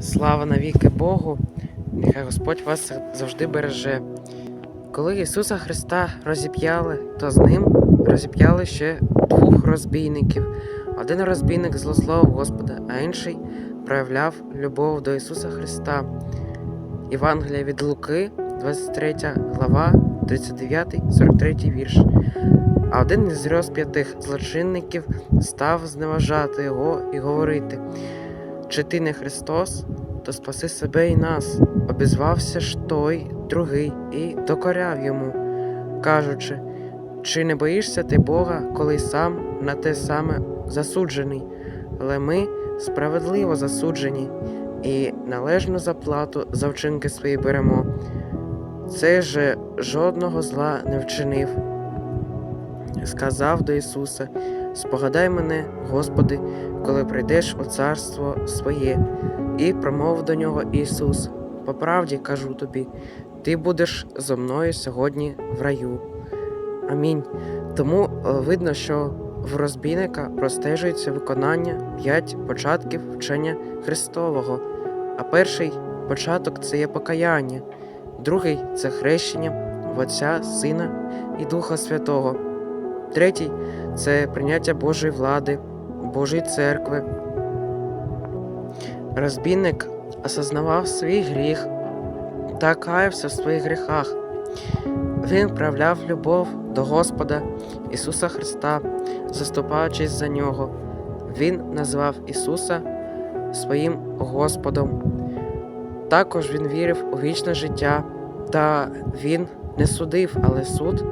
Слава навіки Богу, нехай Господь вас завжди береже. Коли Ісуса Христа розіп'яли, то з ним розіп'яли ще двох розбійників. Один розбійник злословив Господа, а інший проявляв любов до Ісуса Христа. Євангелія від Луки, 23 глава, 39-43 вірш. А один із розп'ятих злочинників став зневажати його і говорити: Чи ти не Христос, то спаси себе і нас. Обізвався ж той другий і докоряв йому, кажучи, чи не боїшся ти Бога, коли сам на те саме засуджений, але ми справедливо засуджені і належну заплату за вчинки свої беремо. Цей же жодного зла не вчинив. Сказав до Ісуса: Спогадай мене, Господи, коли прийдеш у царство своє, і промовив до нього Ісус: По правді кажу тобі, ти будеш зо мною сьогодні в раю. Амінь. Тому е, видно, що в розбійника простежується виконання п'ять початків вчення Христового. А перший початок це є покаяння, другий це хрещення в Отця, Сина і Духа Святого. Третій це прийняття Божої влади, Божої церкви. Розбійник осознавав свій гріх та каявся в своїх гріхах. Він проявляв любов до Господа Ісуса Христа, заступаючись за нього. Він назвав Ісуса своїм Господом. Також він вірив у вічне життя, та він не судив, але суд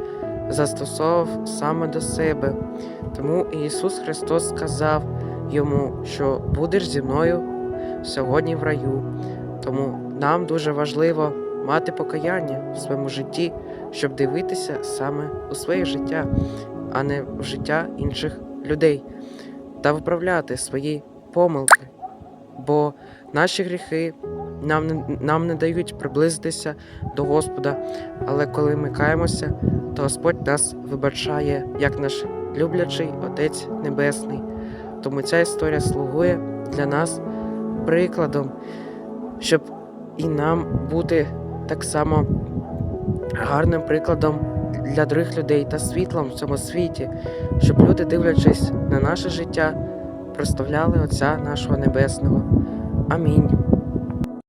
застосовував саме до себе. Тому Ісус Христос сказав йому, що будеш зі мною сьогодні в раю. Тому нам дуже важливо мати покаяння в своєму житті, щоб дивитися саме у своє життя, а не в життя інших людей, та виправляти свої помилки. Бо наші гріхи нам не, нам не дають приблизитися до Господа, але коли ми каємося, то Господь нас вибачає як наш люблячий Отець Небесний. Тому ця історія слугує для нас прикладом, щоб і нам бути так само гарним прикладом для других людей та світлом в цьому світі, щоб люди, дивлячись на наше життя, проставляли Отця нашого Небесного. Амінь.